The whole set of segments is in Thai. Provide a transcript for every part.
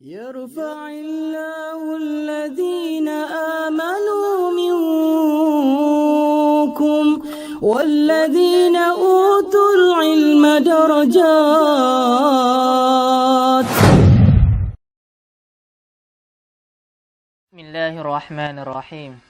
يرفع الله الذين آمنوا منكم والذين أوتوا العلم درجات. بسم الله الرحمن الرحيم.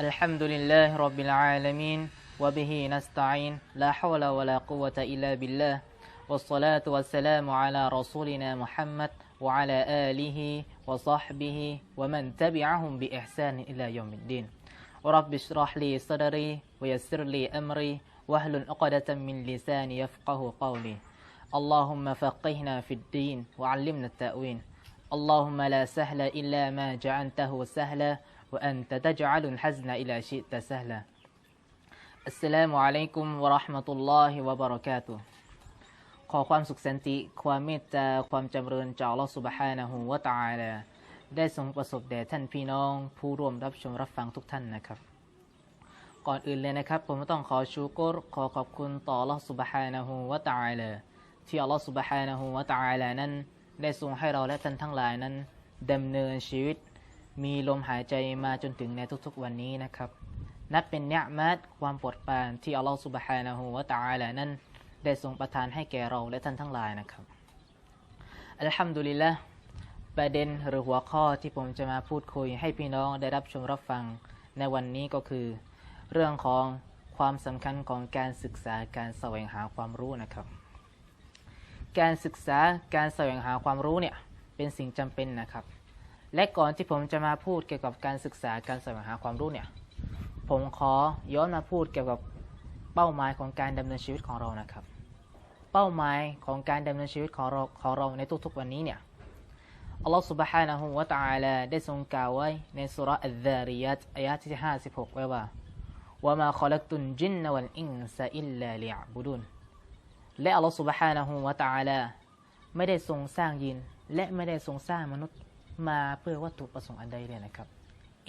الحمد لله رب العالمين وبه نستعين لا حول ولا قوة إلا بالله. والصلاة والسلام على رسولنا محمد وعلى آله وصحبه ومن تبعهم بإحسان إلى يوم الدين. رب اشرح لي صدري ويسر لي أمري واهل عقدة من لساني يفقه قولي. اللهم فقهنا في الدين وعلمنا التأويل. اللهم لا سهل إلا ما جعلته سهلا وأنت تجعل الحزن إلى شئت سهلا. السلام عليكم ورحمة الله وبركاته. ขอความสุขสันติ ความเมตตา ความจำเริญจากลอสุบฮานะฮูวะตาลาได้ทรงประสบแด่ท่านพี่น้อง ผู้ร่วมรับชมรับฟังทุกท่านนะครับ ก่อนอื่นเลยนะครับ ผมต้องขอชูกรขอขอบคุณต่อลอสุบฮานะฮูวะตาลาที่อัลลอฮฺสุบฮานะฮูวะตาลานั้น ได้ทรงให้เราและท่านทั้งหลายนั้นดำเนินชีวิต มีลมหายใจมาจนถึงในทุกๆวันนี้นะครับ นับเป็นเนื้อมัดความโปรดปรานที่อัลลอฮฺสุบฮานะฮูวะตาลานั้น ได้ทรงประทานให้แก่เราและท่านทั้งหลายนะครับ อัลฮัมดุลิลละประเด็นหรือหัวข้อที่ผมจะมาพูดคุยให้พี่น้องได้รับชมรับฟังในวันนี้ก็คือ เรื่องของความสำคัญของการศึกษาการแสวงหาความรู้นะครับ การศึกษาการแสวงหาความรู้เนี่ยเป็นสิ่งจำเป็นนะครับ และก่อนที่ผมจะมาพูดเกี่ยวกับการศึกษาการแสวงหาความรู้เนี่ยผมขอย้อนมาพูดเกี่ยวกับ เป้าหมายของการดำเนินชีวิตของเรานะครับ เป้าหมายของการดำเนินชีวิตของเราของเราในทุกๆวันนี้เนี่ยอัลลอฮฺ سبحانه และ تعالى ได้ทรงกล่าวไว้ในสุราอัลดาริยัตอายะที่56ไว้ว่าว่ามาขลักตุนจินนวัลอินซาอิลลาลิยบุดุนและอัลลอฮฺ سبحانه และ تعالى ไม่ได้ทรงสร้างยิน และไม่ได้ทรงสร้างมนุษย์มาเพื่อวัตถุประสงค์อันใดเลยนะครับ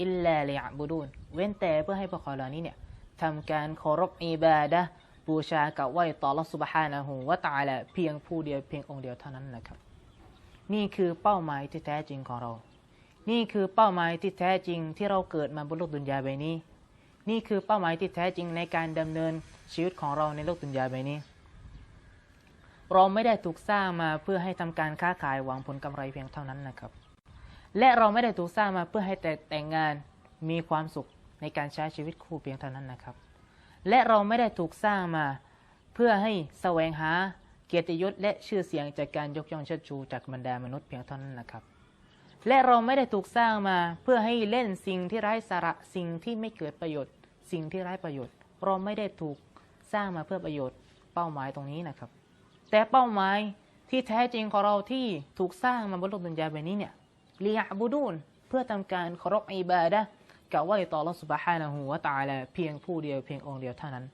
อิลลาลิยบุดุนเว้นแต่เพื่อให้พวกเขาเหล่านี้เนี่ย ทำการเคารพอิบาดะบูชากับไหว้ต่อละสุบฮานะฮูวะตาลาเพียงผู้เดียวเพียงองค์เดียวเท่านั้นนะครับ นี่คือเป้าหมายที่แท้จริงของเรา นี่คือเป้าหมายที่แท้จริงที่เราเกิดมาบนโลกดุนยาใบนี้ นี่คือเป้าหมายที่แท้จริงในการดำเนินชีวิตของเราในโลกดุนยาใบนี้ เราไม่ได้ถูกสร้างมาเพื่อให้ทำการค้าขายหวังผลกำไรเพียงเท่านั้นนะครับ และเราไม่ได้ถูกสร้างมาเพื่อให้แต่แต่งงานมีความสุข ในการใช้ชีวิตคู่เพียงเท่านั้นนะครับ และเราไม่ได้ถูกสร้างมา เพื่อให้แสวงหาเกียรติยศและชื่อเสียงจากการยกย่องเชิดชูจากบรรดามนุษย์เพียงเท่านั้นนะครับ และเราไม่ได้ถูกสร้างมาเพื่อให้เล่นสิ่งที่ไร้สาระสิ่งที่ไม่เกิดประโยชน์ สิ่งที่ไร้ประโยชน์ เราไม่ได้ถูกสร้างมาเพื่อประโยชน์ เป้าหมายตรงนี้นะครับ แต่เป้าหมายที่แท้จริงของเราที่ถูกสร้างมาบนโลกดุนยาแบบนี้เนี่ยเลียบูดูนเพื่อทำการเคารพอิบาดะ์ กับไหว้ต่อรัสุบฮานะฮูวะตาลาเพียงผู้เดียวเพียงองค์เดียวเท่านั้น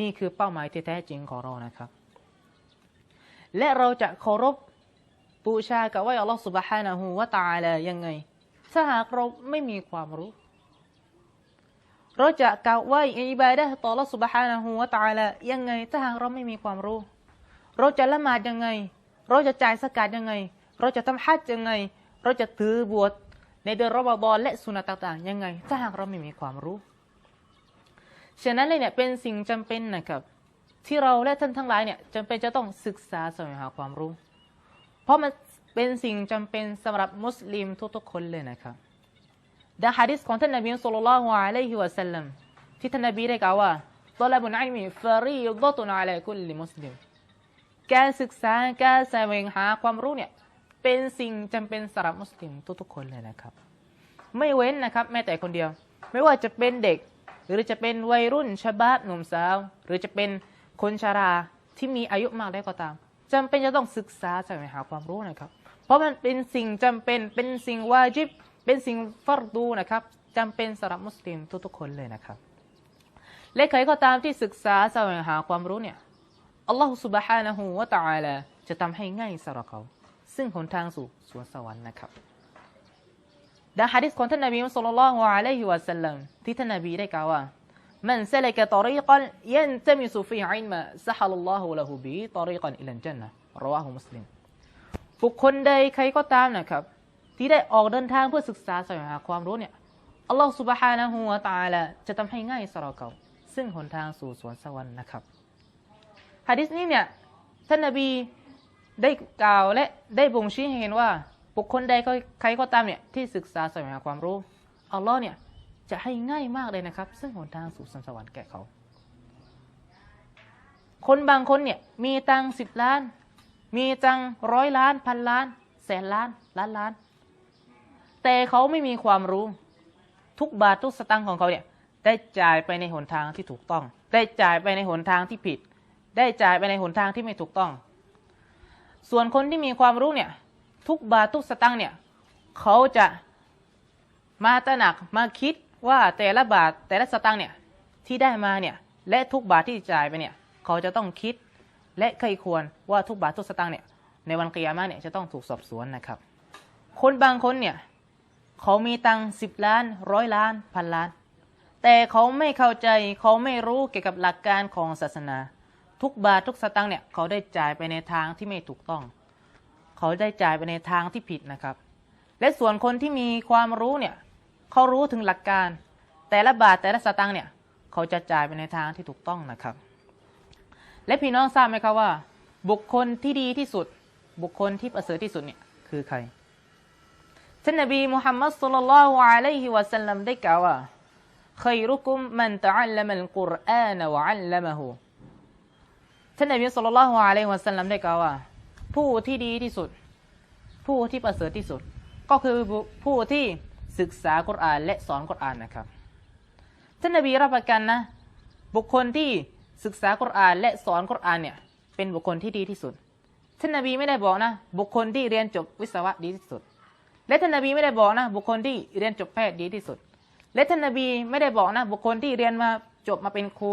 นี่คือเป้าหมายที่แท้จริงของเรานะครับ และเราจะเคารพบูชากับไหวอัลลอฮฺสุบฮานะฮูวะตาลายังไง ถ้าหากเราไม่มีความรู้ เราจะกล่าวไหว้อิบาดะห์ต่ออัลลอฮฺสุบฮานะฮูวะตาลายังไง ถ้าหากเราไม่มีความรู้ เราจะละหมาดยังไง เราจะจ่ายสกาดยังไง เราจะทำฮัจญ์ยังไง เราจะถือบวช ในเดือนรอมฎอนและสุนัตต่างๆยังไง ถ้าหากเราไม่มีความรู้ ฉะนั้นเลยเนี่ยเป็นสิ่งจำเป็นนะครับ ที่เราและท่านทั้งหลายเนี่ยจำเป็นจะต้องศึกษาแสวงหาความรู้ เพราะมันเป็นสิ่งจำเป็นสำหรับมุสลิมทุกๆคนเลยนะครับดังฮะดิษของท่านนบีสุลต่านละฮ์อะลัยฮิวะสัลลัมที่ท่านนบีได้กล่าวว่าตลบุนอิมีฟารีดตุนอะลัยกุลลิมุสลิมการศึกษาการแสวงหาความรู้เนี่ย เป็นสิ่งจำเป็นสำหรับมุสลิมทุกๆคนเลยนะครับ ไม่เว้นนะครับ แม้แต่คนเดียว ไม่ว่าจะเป็นเด็ก หรือจะเป็นวัยรุ่นชาบาบหนุ่มสาว หรือจะเป็นคนชาราที่มีอายุมากได้ก็ตาม จำเป็นจะต้องศึกษาแสวงหาความรู้นะครับ เพราะมันเป็นสิ่งจำเป็นเป็นสิ่งวาจิบ เป็นสิ่งฟัรดูนะครับจำเป็นสำหรับมุสลิมทุกๆคนเลยนะครับ และใครก็ตามที่ศึกษาแสวงหาความรู้เนี่ยอัลลอฮฺ سبحانه และ تعالى จะทำให้ง่ายสำหรับเขา ซึ่งหนทางสู่สวนสวรรค์นะครับดังฮะดิษของท่านนบีมุสลิมละฮ์อะลัยฮิวะสัลลัมที่ท่านนบีได้กล่าวว่ามันเสลกตรีกันยันตมิสุฟีอินมาสฮัลลอฮุละฮูบีตรีกันอิลันจันนะรอวะฮุมุสลิมบุคคลใดใครก็ตามนะครับ ที่ได้ออกเดินทางเพื่อศึกษาแสวงหาความรู้เนี่ยอัลลอฮฺสุบฮานะฮูวะตาลาจะทำให้ง่ายสำหรับเขาซึ่งหนทางสู่สวนสวรรค์นะครับฮะดิษนี้เนี่ยท่านนบี ได้กล่าวและได้บ่งชี้ให้เห็นว่า บุคคลใดก็ใครก็ตามเนี่ยที่ศึกษาแสวงหาความรู้อัลลอฮ์เนี่ยจะให้ง่ายมากเลยนะครับ ซึ่งหนทางสู่สวนสวรรค์แก่เขา คนบางคนเนี่ยมีตังสิบล้าน มีตังร้อยล้านพันล้าน แสนล้านล้านล้าน แต่เขาไม่มีความรู้ ทุกบาททุกสตังค์ของเขาเนี่ยได้จ่ายไปในหนทางที่ถูกต้อง ได้จ่ายไปในหนทางที่ผิด ได้จ่ายไปในหนทางที่ไม่ถูกต้อง ส่วนคนที่มีความรู้เนี่ย ทุกบาททุกสตังค์เนี่ย เขาจะมาตระหนักมาคิดว่าแต่ละบาทแต่ละสตังค์เนี่ยที่ได้มาเนี่ย และทุกบาทที่จ่ายไปเนี่ย เขาจะต้องคิดและใครควรว่าทุกบาททุกสตังค์เนี่ยในวันกิยามะห์เนี่ยจะต้องถูกสอบสวนนะครับ คนบางคนเนี่ย เขามีตังสิบล้านร้อยล้านพันล้าน แต่เขาไม่เข้าใจเขาไม่รู้เกี่ยวกับหลักการของศาสนา ทุกบาททุกสตังค์เนี่ยเขาได้จ่ายไปในทางที่ไม่ถูกต้อง เขาได้จ่ายไปในทางที่ผิดนะครับ และส่วนคนที่มีความรู้เนี่ยเขารู้ถึงหลักการ แต่ละบาทแต่ละสตังค์เนี่ยเขาจะจ่ายไปในทางที่ถูกต้องนะครับ และพี่น้องทราบไหมครับว่า บุคคลที่ดีที่สุด บุคคลที่ประเสริฐที่สุดเนี่ยคือใคร ท่านนบีมุฮัมมัดสุลลัลลอฮุอะลัยฮิวะสัลลัมได้กล่าวว่า خيركم من تعلم القرآن وعلمه ท่านนบีสุลลัลลอฮุอะลัยฮิวะสัลลัมได้กล่าวว่า ผู้ที่ดีที่สุด ผู้ที่ประเสริฐที่สุด ก็คือผู้ที่ศึกษากุรอานและสอนกุรอานนะครับ ท่านนบีรับประกันนะ บุคคลที่ศึกษากุรอานและสอนกุรอานเนี่ย เป็นบุคคลที่ดีที่สุด ท่านนบีไม่ได้บอกนะ บุคคลที่เรียนจบวิศวะดีที่สุด และท่านนบีไม่ได้บอกนะ บุคคลที่เรียนจบแพทย์ดีที่สุด และท่านนบีไม่ได้บอกนะ บุคคลที่เรียนมาจบมาเป็นครู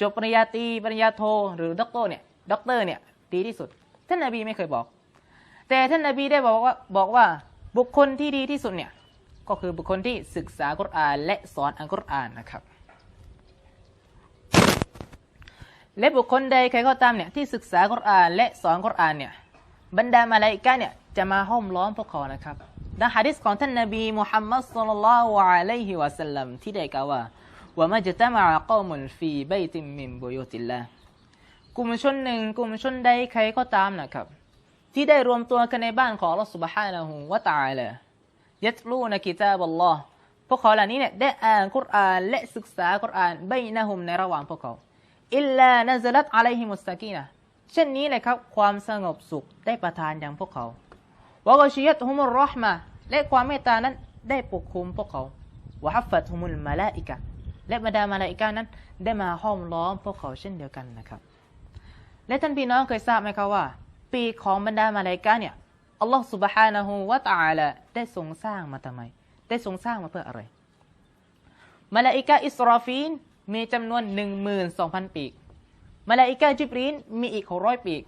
จบปริญญาตรีปริญญาโทหรือด็อกเตอร์เนี่ยด็อกเตอร์เนี่ยดีที่สุด ท่านนบีไม่เคยบอก แต่ท่านนบีได้บอกว่าบอกว่าบุคคลที่ดีที่สุดเนี่ยก็คือบุคคลที่ศึกษากุรอานและสอนอัลกุรอานนะครับและบุคคลใดใครก็ตามเนี่ยที่ศึกษากุรอานและสอนกุรอานเนี่ยบรรดามาลาอิกะเนี่ยจะมาห้อมล้อมพวกเขานะครับดังฮะดิษของท่านนบีมุฮัมมัดศ็อลลัลลอฮุอะลัยฮิวะสัลลัมที่ได้กล่าวว่า ว่ามาจะตามะกอมุนฟีใบติมมิมบุยติละกลุ่มชนหนึ่งกลุ่มชนใดใครก็ตามนะครับ ที่ได้รวมตัวกันในบ้านของอัลลอฮฺสุบฮานะฮูวะตายเลยยัตลูนกิตาบัลลอฮ์พวกเขาเหล่านี้เนี่ยได้อ่านกุรอานและศึกษากุรอานใบหน้าฮุมในระหว่างพวกเขาอิลลานะซลัตอะลัยฮิมุสตากีนะเช่นนี้เลยครับ ความสงบสุขได้ประทานอย่างพวกเขาวะกชิยัตฮุมุรรอห์มะและความเมตตานั้นได้ปกคลุมพวกเขาวะฮัฟฟัตฮุมุลมาลาอิกะ และบรรดามาลาอิกะนั้นได้มาห้อมล้อมพวกเขาเช่นเดียวกันนะครับ และท่านพี่น้องเคยทราบไหมครับว่า ปีกของบรรดามาลาอิกะเนี่ยอัลลอฮฺ سبحانه และ تعالى ได้ทรงสร้างมาทำไม ได้ทรงสร้างมาเพื่ออะไรมาลาอิกะอิสราฟีนมีจำนวนหนึ่งหมื่นสองพันปีกมาลาอิกะจิบรีนมีอีกหกร้อยปีก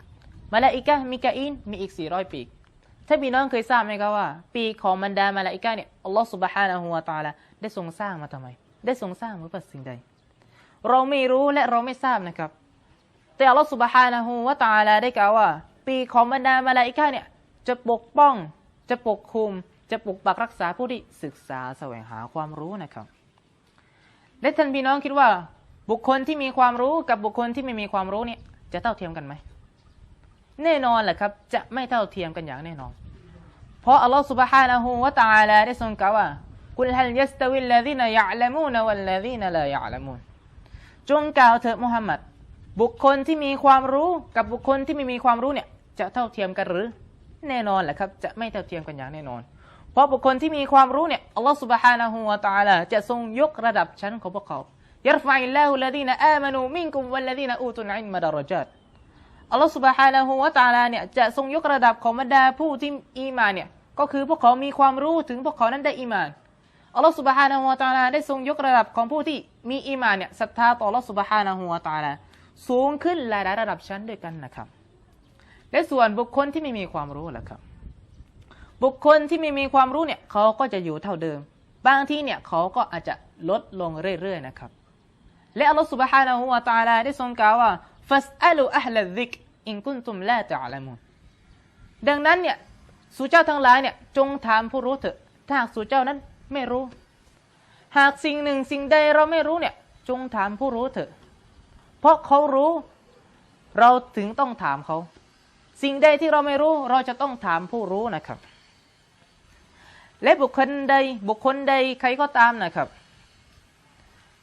มาลาอิกะมิกาอินมีอีกสี่ร้อยปีกถ้าพี่น้องเคยทราบไหมครับว่า ปีกของบรรดามาลาอิกะเนี่ยอัลลอฮฺ سبحانه และ تعالى ได้ทรงสร้างมาทำไม ได้ทรงสร้างหรือเปล่าสิ่งใด เราไม่รู้และเราไม่ทราบนะครับ แต่อัลลอฮฺสุบฮานะฮูวะตาลาได้กล่าวว่า ปีของบรรดามาลาอิกาเนี่ยจะปกป้อง จะปกคุม จะปกปักรักษาผู้ที่ศึกษาแสวงหาความรู้นะครับ และท่านพี่น้องคิดว่า บุคคลที่มีความรู้กับบุคคลที่ไม่มีความรู้เนี่ยจะเท่าเทียมกันไหมแน่นอนแหละครับจะไม่เท่าเทียมกันอย่างแน่นอน เพราะอัลลอฮฺสุบฮานะฮูวะตาลาได้ทรงกล่าวว่า กุลฮัลยัสตวิลลาดีนยาละมูนวัลลาดีนลายาละมูนจงกล่าวเถิดมุฮัมมัดบุคคลที่มีความรู้กับบุคคลที่ไม่มีความรู้เนี่ย จะเท่าเทียมกันหรือ แน่นอนแหละครับ จะไม่เท่าเทียมกันอย่างแน่นอน เพราะบุคคลที่มีความรู้เนี่ยอัลลอฮฺ سبحانه และ تعالى จะทรงยกระดับชั้นของพวกเขายรฟาอิลลาฮุลดีนอามานูมิงกุมวัลดีนอูตุนอินมาดรจัดอัลลอฮฺ سبحانه และ تعالى เนี่ยจะทรงยกระดับของบรรดาผู้ที่อีมานเนี่ยก็คือพวกเขามีความรู้ถึงพวกเขานั้นได้อีมาน อัลลอฮฺสุบฮานะหัวตาลาได้ทรงยกระดับของผู้ที่มีอีมานเนี่ยศรัทธาต่ออัลลอฮฺสุบฮานะหัวตาลาสูงขึ้นหลายระดับชั้นด้วยกันนะครับ และส่วนบุคคลที่ไม่มีความรู้ล่ะครับ บุคคลที่ไม่มีความรู้เนี่ยเขาก็จะอยู่เท่าเดิม บางที่เนี่ยเขาก็อาจจะลดลงเรื่อยๆนะครับ และอัลลอฮฺสุบฮานะหัวตาลาได้ทรงกล่าวว่าฟัสอัลูอัลลซิกอิงกุนตุมลาตะอัลมุนดังนั้นเนี่ยสู่เจ้าทั้งหลายเนี่ยจงถามผู้รู้เถอะถ้าหากสู่เจ้านั้น ไม่รู้ หากสิ่งหนึ่งสิ่งใดเราไม่รู้เนี่ย จงถามผู้รู้เถอะ เพราะเขารู้ เราถึงต้องถามเขา สิ่งใดที่เราไม่รู้ เราจะต้องถามผู้รู้นะครับ และบุคคลใดบุคคลใดใครก็ตามนะครับ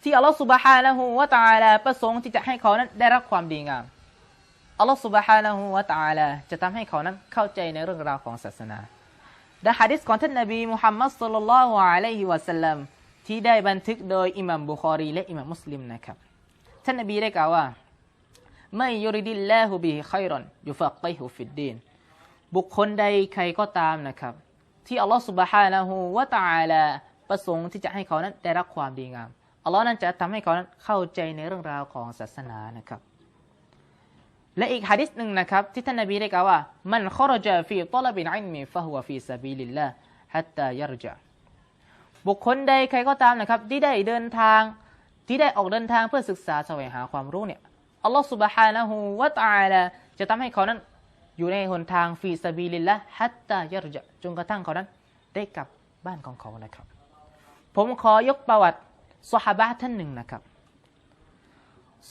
ที่อัลลอฮฺสุบฮานะฮูวะตะอาลาประสงค์ที่จะให้เขานั้นได้รับความดีงามอัลลอฮฺสุบฮานะฮูวะตะอาลาจะทำให้เขานั้นเข้าใจในเรื่องราวของศาสนา ดังฮะดิษของท่านนบีมุฮัมมัดสุลลัลลอฮุอะลัยฮิวะสัลลัมที่ได้บันทึกโดยอิหมัมบุคอรี และอิหมัมมุสลิมนะครับ ท่านนบีได้กล่าวว่า ไม่ยุริดิลลาฮุบิฮิขัยรอนยุฟักไกฮุฟิดดีนบุคคลใดใครก็ตามนะครับ ที่อัลลอฮฺสุบฮานะฮูวะตะอาลาประสงค์ที่จะให้เขานั้นได้รับความดีงามอัลลอฮ์นั้นจะทำให้เขานั้นเข้าใจในเรื่องราวของศาสนานะครับ และอีกฮะดิษหนึ่งนะครับ ที่ท่านนบีได้กล่าวว่า มันขรจฟีตลบินอิลมีฟะฮุวฟีซาบีลิลลาฮัตตายรจาบุคคลใดใครก็ตามนะครับ ที่ได้เดินทางที่ได้ออกเดินทางเพื่อศึกษาแสวงหาความรู้เนี่ยอัลลอฮ์ سبحانه และ تعالى จะทำให้เขานั้นอยู่ในหนทางฟีซาบีลิลละฮัตตายรจะจนกระทั่งเขานั้นได้กลับบ้านของเขานะครับ ผมขอยกประวัติสหบะท่านหนึ่งนะครับ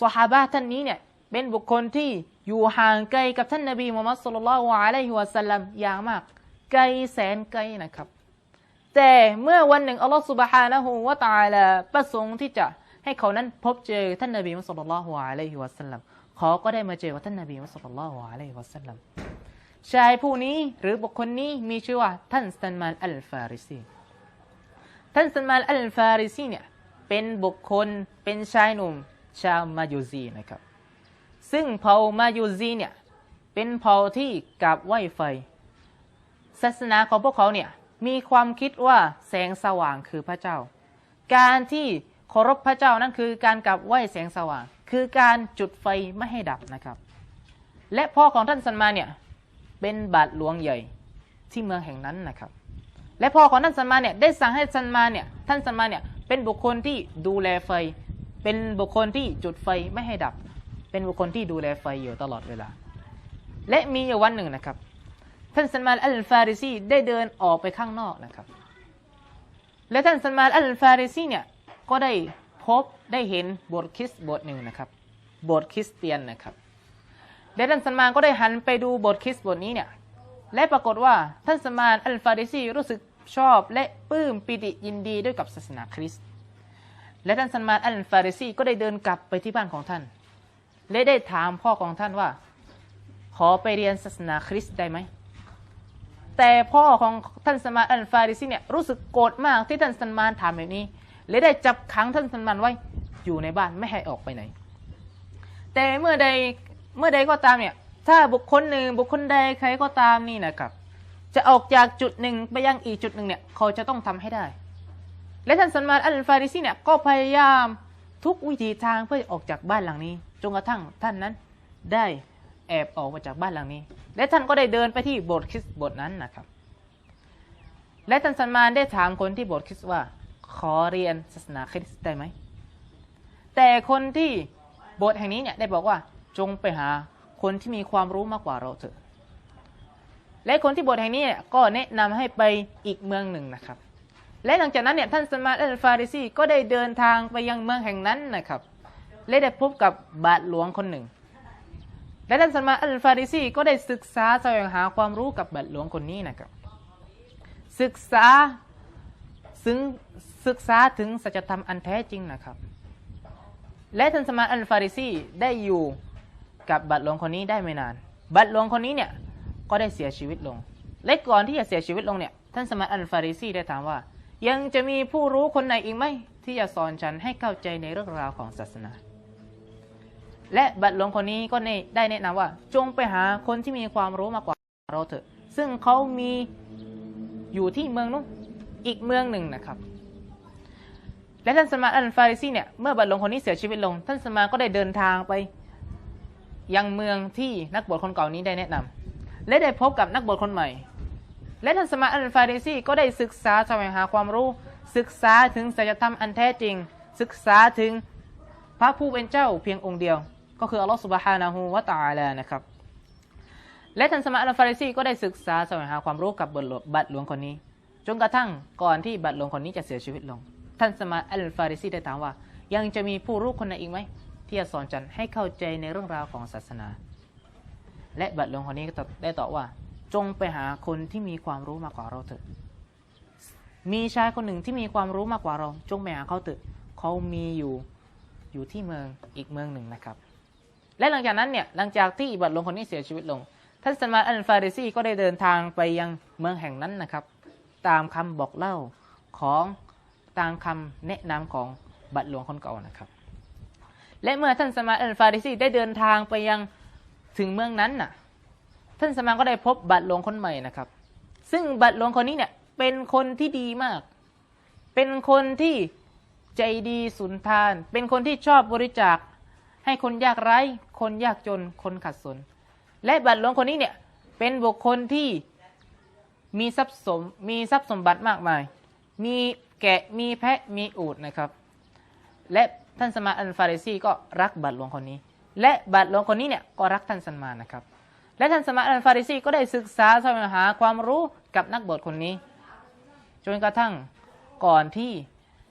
สหบะท่านนี้เนี่ย เป็นบุคคลที่อยู่ห่างไกลกับท่านนบีมุฮัมมัดสุลลัลลอฮุอะลัยฮิวะสัลลัมอย่างมาก ไกลแสนไกลนะครับ แต่เมื่อวันหนึ่งอัลลอฮฺสุบฮานะฮูวะตาลาประสงค์ที่จะให้เขานั้นพบเจอท่านนบีมุฮัมมัดสุลลัลลอฮุอะลัยฮิวะสัลลัมเขาก็ได้มาเจอกับท่านนบีมุฮัมมัดสุลลัลลอฮุอะลัยฮิวะสัลลัมชายผู้นี้หรือบุคคลนี้มีชื่อว่าท่านซันมานอัลฟาริซีท่านซันมานอัลฟาริซีเนี่ยเป็นบุคคลเป็นชายหนุ่มชาวมายูซีนะครับ ซึ่งเผ่ามายูซีเนี่ย เป็นเผ่าที่กราบไหว้ไฟ ศาสนาของพวกเขาเนี่ย มีความคิดว่าแสงสว่างคือพระเจ้า การที่เคารพพระเจ้านั่นคือการกราบไหว้แสงสว่าง คือการจุดไฟไม่ให้ดับนะครับ และพ่อของท่านซันมาเนี่ยเป็นบาทหลวงใหญ่ที่เมืองแห่งนั้นนะครับ และพ่อของท่านซันมาเนี่ยได้สั่งให้ซันมาเนี่ยท่านซันมาเนี่ยเป็นบุคคลที่ดูแลไฟ เป็นบุคคลที่จุดไฟไม่ให้ดับ เป็นบุคคลที่ดูแลไฟอยู่ตลอดเวลา และมีอยู่วันหนึ่งนะครับ ท่านซันมานอัลฟาริซีได้เดินออกไปข้างนอกนะครับ และท่านซันมานอัลฟาริซีเนี่ยก็ได้พบได้เห็นโบสถ์คริสต์โบสถ์หนึ่งนะครับโบสถ์คริสเตียนนะครับและท่านซันมานก็ได้หันไปดูโบสถ์คริสต์โบสถ์นี้เนี่ยและปรากฏว่าท่านซันมานอัลฟาริซีรู้สึกชอบและปลื้มปิติยินดีด้วยกับศาสนาคริสต์และท่านซันมานอัลฟาริซีก็ได้เดินกลับไปที่บ้านของท่าน และได้ถามพ่อของท่านว่า ขอไปเรียนศาสนาคริสต์ได้ไหม แต่พ่อของท่านซันมานอัลฟาริซีเนี่ยรู้สึกโกรธมากที่ท่านซันมานถามแบบนี้ และได้จับขังท่านซันมานไว้อยู่ในบ้านไม่ให้ออกไปไหน แต่เมื่อใดเมื่อใดก็ตามเนี่ย ถ้าบุคคลหนึ่งบุคคลใดใครก็ตามนี่นะครับ จะออกจากจุดหนึ่งไปยังอีกจุดหนึ่งเนี่ยเขาจะต้องทำให้ได้ และท่านซันมานอัลฟาริซีเนี่ยก็พยายาม ทุกวิธีทางเพื่อออกจากบ้านหลังนี้ จนกระทั่งท่านนั้นได้แอบออกมาจากบ้านหลังนี้ และท่านก็ได้เดินไปที่โบสถ์คริสต์โบสถ์นั้นนะครับ และท่านซันมานได้ถามคนที่โบสถ์คริสต์ว่า ขอเรียนศาสนาคริสต์ได้ไหม แต่คนที่โบสถ์แห่งนี้เนี่ยได้บอกว่าจงไปหาคนที่มีความรู้มากกว่าเราเถอะ และคนที่โบสถ์แห่งนี้ก็แนะนำให้ไปอีกเมืองหนึ่งนะครับ และหลังจากนั้นเนี่ยท่านสมาอัลฟาริซีก็ได้เดินทางไปยังเมืองแห่งนั้นนะครับ และได้พบกับบาทหลวงคนหนึ่ง และท่านสมาอัลฟาริซีก็ได้ศึกษาแสวงหาความรู้กับบาทหลวงคนนี้นะครับ ศึกษาซึ่งศึกษาถึงสัจธรรมอันแท้จริงนะครับ และท่านสมาอัลฟาริซีได้อยู่กับบัตรหลวงคนนี้ได้ไม่นาน บัตรหลวงคนนี้เนี่ยก็ได้เสียชีวิตลง และก่อนที่จะเสียชีวิตลงเนี่ยท่านสมาอัลฟาริซีได้ถามว่า ยังจะมีผู้รู้คนไหนอีกไหมที่จะสอนฉันให้เข้าใจในเรื่องราวของศาสนา และบัตรหลวงคนนี้ก็ได้แนะนำว่า จงไปหาคนที่มีความรู้มากกว่าเราเถอะ ซึ่งเขามีอยู่ที่เมืองนู้นอีกเมืองหนึ่งนะครับ และท่านสมาอัลฟาริซีเนี่ยเมื่อบัตรหลวงคนนี้เสียชีวิตลง ท่านสมาก็ได้เดินทางไป ยังเมืองที่นักบวชคนเก่านี้ได้แนะนำและได้พบกับนักบวชคนใหม่ และท่านสมาอัลฟาริซีก็ได้ศึกษาแสวงหาความรู้ ศึกษาถึงสัจธรรมอันแท้จริง ศึกษาถึงพระผู้เป็นเจ้าเพียงองค์เดียว ก็คืออัลลอฮฺสุบฮานาหูวะตาลานะครับ และท่านสมาอัลฟาริซีก็ได้ศึกษาแสวงหาความรู้กับบัตรหลวงบัตรหลวงคนนี้ จนกระทั่งก่อนที่บัตรหลวงคนนี้จะเสียชีวิตลง ท่านสมาอัลฟาริซีได้ถามว่า ยังจะมีผู้รู้คนไหนอีกไหมที่จะสอนฉันให้เข้าใจในเรื่องราวของศาสนา และบัตรหลวงคนนี้ก็ได้ตอบว่า จงไปหาคนที่มีความรู้มากกว่าเราเถอะมีชายคนหนึ่งที่มีความรู้มากกว่าเรา จงไปหาเขาเถอะเขามีอยู่อยู่ที่เมืองอีกเมืองหนึ่งนะครับ และหลังจากนั้นเนี่ยหลังจากที่บัตรหลวงคนนี้เสียชีวิตลงท่านสมาอัลฟาริซีก็ได้เดินทางไปยังเมืองแห่งนั้นนะครับ ตามคำบอกเล่าของตามคำแนะนำของบัตรหลวงคนเก่านะครับ และเมื่อท่านสมาอัลฟาริซีได้เดินทางไปยังถึงเมืองนั้นน่ะ ท่านสมานก็ได้พบบัตรหลวงคนใหม่นะครับ ซึ่งบัตรหลวงคนนี้เนี่ยเป็นคนที่ดีมาก เป็นคนที่ใจดีสุนทาน เป็นคนที่ชอบบริจาค ให้คนยากไร้ คนยากจน คนขัดสน และบัตรหลวงคนนี้เนี่ยเป็นบุคคลที่มีทรัพย์สมมีทรัพย์สมบัติมากมาย มีแกะมีแพะมีอูฐนะครับ และท่านสมาอัลฟาริซีก็รักบัตรหลวงคนนี้ และบัตรหลวงคนนี้เนี่ยก็รักท่านสมานนะครับ และท่านสมาอัลฟาริซีก็ได้ศึกษาแสวงหาความรู้กับนักบวชคนนี้ จนกระทั่งก่อนที่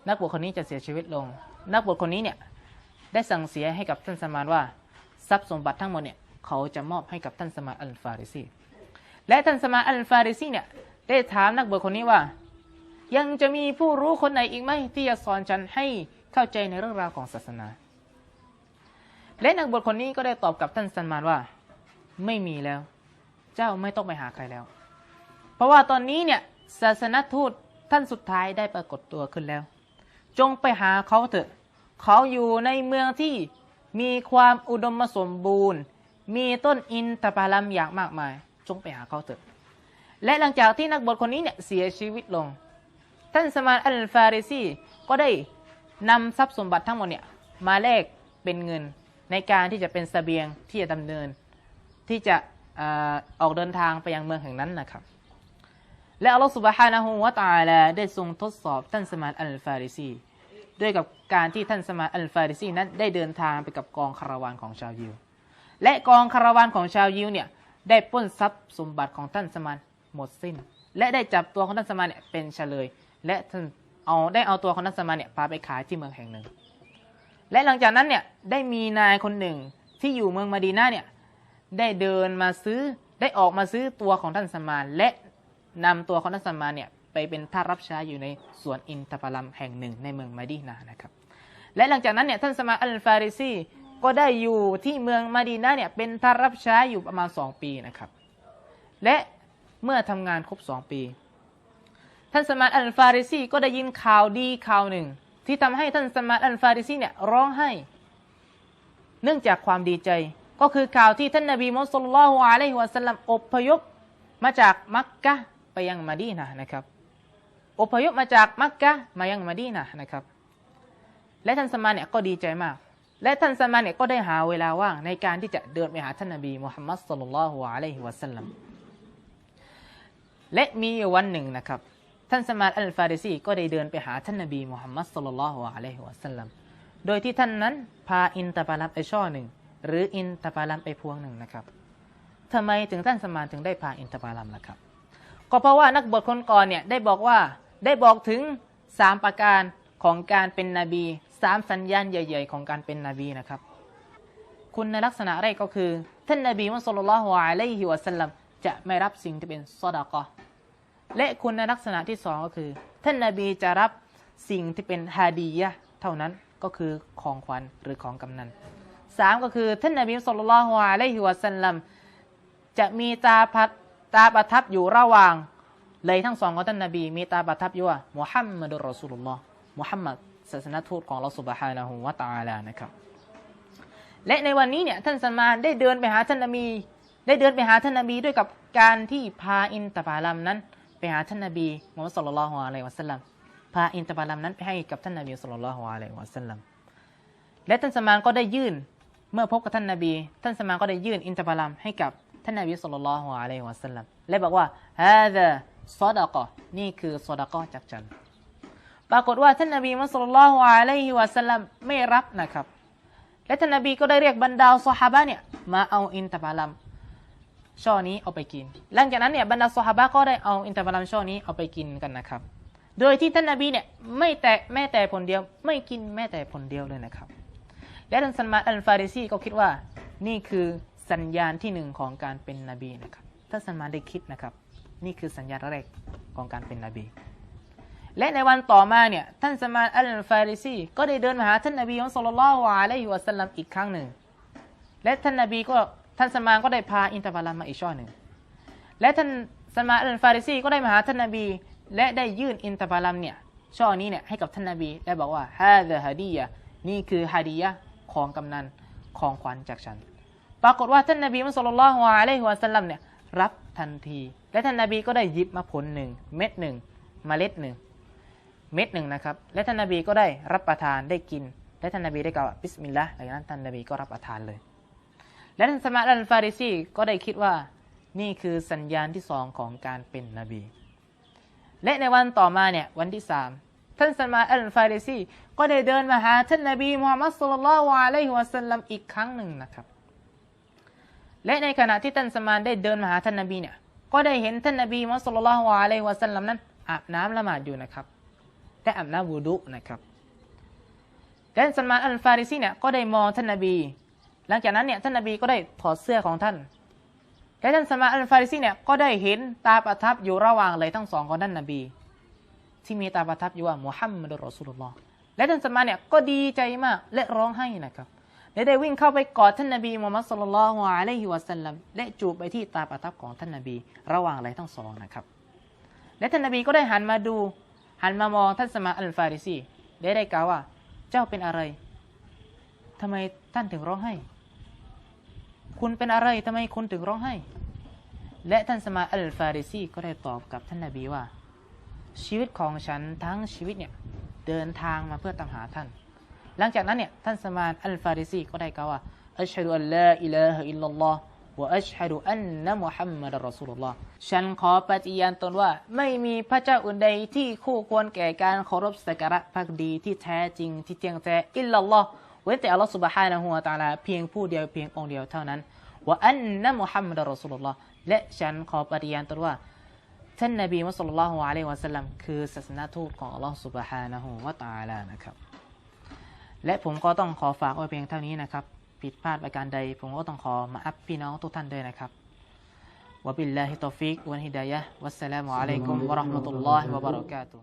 นักบวชคนนี้จะเสียชีวิตลง นักบวชคนนี้เนี่ยได้สั่งเสียให้กับท่านสมานว่าทรัพย์สมบัติทั้งหมดเนี่ยเขาจะมอบให้กับท่านสมานอัลฟาริซีและท่านสมานอัลฟาริซีเนี่ยได้ถามนักบวชคนนี้ว่า ยังจะมีผู้รู้คนไหนอีกไหมที่จะสอนฉันให้เข้าใจในเรื่องราวของศาสนา และนักบวชคนนี้ก็ได้ตอบกับท่านสมานว่า ไม่มีแล้ว เจ้าไม่ต้องไปหาใครแล้ว เพราะว่าตอนนี้เนี่ยศาสนทูตท่านสุดท้ายได้ปรากฏตัวขึ้นแล้ว จงไปหาเขาเถอะ เขาอยู่ในเมืองที่มีความอุดมสมบูรณ์ มีต้นอินทผลัมอย่างมากมาย จงไปหาเขาเถอะ และหลังจากที่นักบวชคนนี้เนี่ยเสียชีวิตลง ท่านสมานอัลฟาริซีก็ได้นำทรัพย์สมบัติทั้งหมดเนี่ยมาแลกเป็นเงินในการที่จะเป็นเสบียงที่จะดำเนิน ที่จะออกเดินทางไปยังเมืองแห่งนั้นนะครับ และอัลลอฮฺสุบฮานะฮูวะตาลาได้ทรงทดสอบท่านสมานอัลฟาริซีด้วยกับการที่ท่านสมานอัลฟาริซีนั้นได้เดินทางไปกับกองคาราวานของชาวยิว และกองคาราวานของชาวยิวเนี่ยได้ปล้นทรัพย์สมบัติของท่านสมานหมดสิ้น และได้จับตัวของท่านสมานเนี่ยเป็นเฉลย และท่านเอาได้เอาตัวของท่านสมานเนี่ยพาไปขายที่เมืองแห่งหนึ่ง และหลังจากนั้นเนี่ยได้มีนายคนหนึ่งที่อยู่เมืองมาดีนาเนี่ย ได้เดินมาซื้อได้ออกมาซื้อตัวของท่านสมานและนำตัวของท่านสมานเนี่ยไปเป็นทารับใช้อยู่ในสวนอินทผลัมแห่งหนึ่งในเมืองมาดีนานะครับ และหลังจากนั้นเนี่ยท่านสมานอัลฟาริซีก็ได้อยู่ที่เมืองมาดีนาเนี่ยเป็นทารับใช้อยู่ประมาณ 2 ปีนะครับ และเมื่อทำงานครบ 2 ปี ท่านสมานอัลฟาริซีก็ได้ยินข่าวดีข่าวหนึ่ง ที่ทำให้ท่านสมานอัลฟาริซีเนี่ยร้องไห้ เนื่องจากความดีใจ ก็คือข่าวที่ท่านนบีมุสลิมละฮ์อะลัยฮิวะสัลลัมอพยพมาจากมักกะไปยังมาดีนะนะครับ อพยพมาจากมักกะมายังมาดีนะนะครับ และท่านสมานเนี่ยก็ดีใจมาก และท่านสมานเนี่ยก็ได้หาเวลาว่างในการที่จะเดินไปหาท่านนบีมุฮัมมัดสุลลัลลอฮุอะลัยฮิวะสัลลัมและมีอวันหนึ่งนะครับ ท่านสมานอัลฟาริซีก็ได้เดินไปหาท่านนบีมุฮัมมัดสุลลัลลอฮุอะลัยฮิวะสัลลัมโดยที่ท่านนั้นพาอินตะปาลัมไปช่อหนึ่ง หรืออินตะปาลัมไปพวงหนึ่งนะครับทำไมถึงท่านสมานถึงได้พาอินตะปาลัมล่ะครับ ก็เพราะว่านักบทคนก่อนเนี่ยได้บอกว่าได้บอกถึงสามประการของการเป็นนบีสามสัญญาณใหญ่ ๆ ของการเป็นนบีนะครับ คุณในลักษณะแรกก็คือ ท่านนบีมุสลิมละฮ์อะลัยฮิวะสัลลัมจะไม่รับสิ่งที่เป็นซอดากะและคุณในลักษณะที่สองก็คือ ท่านนบีจะรับสิ่งที่เป็นฮาดียะเท่านั้นก็คือของขวัญหรือของกำนัน สามก็คือท่านนบีสุลต่านละฮ์อะลัยฮิวะสัลลัมจะมีตาพัดตาประทับอยู่ระหว่าง เลยทั้งสองของท่านนบี มีตาประทับอยู่ว่ามุฮัมมัดุลรอสูลุลลอฮ์มุฮัมมัดศาสนทูตของเราสุบฮานะฮูวะตะอาลานะครับ และในวันนี้เนี่ยท่านสันมานได้เดินไปหาท่านนบีได้เดินไปหาท่านนบีด้วยกับการที่พาอินตะปาลัมนั้น ไปหาท่านนบีมุฮัมมัดสุลลัลฮุอะลัยฮิวะสัลลัมพาอินตะปาลัมนั้นไปให้กับท่านนบีสุลลัลฮุอะลัยฮิวะสัลลัมและท่านสันมานก็ได้ยื่น เมื่อพบกับท่านนบี ท่านสมาก็ได้ยื่นอินตะปาลัมให้กับท่านนบีสุลลัลลอฮุอะลัยฮิวะสัลลัมและบอกว่าฮาซาซอดะกะนี่คือซอดะกะจากฉันปรากฏว่าท่านนบีมุสลิมละฮ์อะลัยฮิวะสัลลัมไม่รับนะครับ และท่านนบีก็ได้เรียกบรรดาซอฮาบะเนี่ยมาเอาอินตะบาลัมช่อนี้เอาไปกิน หลังจากนั้นเนี่ยบรรดาซอฮาบะก็ได้เอาอินทผลัมช่อนี้เอาไปกินกันนะครับ โดยที่ท่านนบีเนี่ยไม่แตะแม้แต่ผลเดียว ไม่กินแม้แต่ผลเดียวเลยนะครับ และท่านซันมาอัลฟาริซีก็คิดว่านี่คือสัญญาณที่หนึ่งของการเป็นนบีนะครับท่านซันมาได้คิดนะครับ นี่คือสัญญาณแรกของการเป็นนบี และในวันต่อมาเนี่ยท่านสมานอัลฟาริซีก็ได้เดินมาหาท่านนบีของสัลลัลลอฮุอะลัยฮิวะสัลลัมอีกครั้งหนึ่ง และท่านนบีก็ท่านสมานก็ได้พาอินทบาลัมมาอีกช่อหนึ่งและท่านสมานอัลฟาริซีก็ได้มาหาท่านนบี และได้ยื่นอินทบาลัมเนี่ยช่อนี้เนี่ยให้กับท่านนบีและบอกว่าฮาดะฮะดียะนี่คือฮาดียะ ของกำนันของขวัญจากฉัน ปรากฏว่าท่านนบีมุสลิมละฮ์อะลัยฮิวะสัลลัมเนี่ยรับทันที และท่านนบีก็ได้ยิบมาผลหนึ่งเม็ดหนึ่งเมล็ดหนึ่งเม็ดหนึ่งนะครับ และท่านนบีก็ได้รับประทานได้กิน และท่านนบีได้กล่าวบิสมิลลาห์หลังจากนั้นท่านนบีก็รับประทานเลย และท่านสมาอัลฟาริซีก็ได้คิดว่านี่คือสัญญาณที่สองของการเป็นนบี และในวันต่อมาเนี่ยวันที่สาม ท่านสมาอัลฟาริซีก็ได้เดินมาหาท่านนบีมุฮัมมัดสุลลัลลอฮุอะลัยฮิวะสัลลัมอีกครั้งหนึ่งนะครับ และในขณะที่ท่านสมานได้เดินมาหาท่านนบีเนี่ย ก็ได้เห็นท่านนบีมุฮัมมัดสุลลัลลอฮุอะลัยฮิวะสัลลัมนั้นอาบน้ำละหมาดอยู่นะครับและอาบน้ำวูดุนะครับท่านสมานอัลฟาริซีเนี่ยก็ได้มองท่านนบี หลังจากนั้นเนี่ยท่านนบีก็ได้ถอดเสื้อของท่านและท่านสมาอัลฟาริซีเนี่ยก็ได้เห็นตาประทับอยู่ระหว่างไหล่ทั้งสองของท่านนบี ที่มีตาประทับอยู่ว่ามุฮัมมัดุลรอสุลลอฮ์และท่านสมานเนี่ยก็ดีใจมากและร้องไห้นะครับและได้วิ่งเข้าไปกอดท่านนบีมุฮัมมัดสุลลัลฮุอะลัยฮิวะสัลลัมและจูบไปที่ตาประทับของท่านนบี ระหว่างไหล่ทั้งสองนะครับ และท่านนบีก็ได้หันมาดู หันมามองท่านสมาอัลฟาริซีได้ได้กล่าวว่า เจ้าเป็นอะไรทำไมท่านถึงร้องไห้ คุณเป็นอะไรทำไมคุณถึงร้องไห้ และท่านสมาอัลฟาริซีก็ได้ตอบกับท่านนบีว่า ชีวิตของฉันทั้งชีวิตเนี่ยเดินทางมาเพื่อตามหาท่าน หลังจากนั้นเนี่ยท่านสมานอัลฟาริซีก็ได้กล่าวว่าอัชฮะดุอัลลออิลาฮะอิลลัลลอฮ์วะอัชฮะดุอันนะมุฮัมมัดรอสูลุลลอฮ์ฉันขอปฏิญาณตนว่าไม่มีพระเจ้าอื่นใดที่คู่ควรแก่การเคารพสักการะพักดีที่แท้จริงที่เจียงแท้อิลลัลลอฮ์เว้นแต่อัลลอฮ์สุบฮานะฮูวะตาลาเพียงผู้เดียวเพียงองค์เดียวเท่านั้นวะอันนะมุฮัมมัดรอสูลุลลอฮ์และฉันขอปฏิญาณตนว่า ท่านนบีมุสลิมละฮ์อะลัยวะสัลลัมคือศาสนาทูตของอัลลอฮ์ سبحانه และวะตาลานะครับ และผมก็ต้องขอฝากไว้เพียงเท่านี้นะครับ ผิดพลาดประการใด ผมก็ต้องขอมาอัพพี่น้องทุกท่านด้วยนะครับวะบิลลาฮิตอฟิกวันฮิดายะวัสสลามุอะลัยกุมวะราะห์มะตุลลอฮิวะบะเราะกาตุ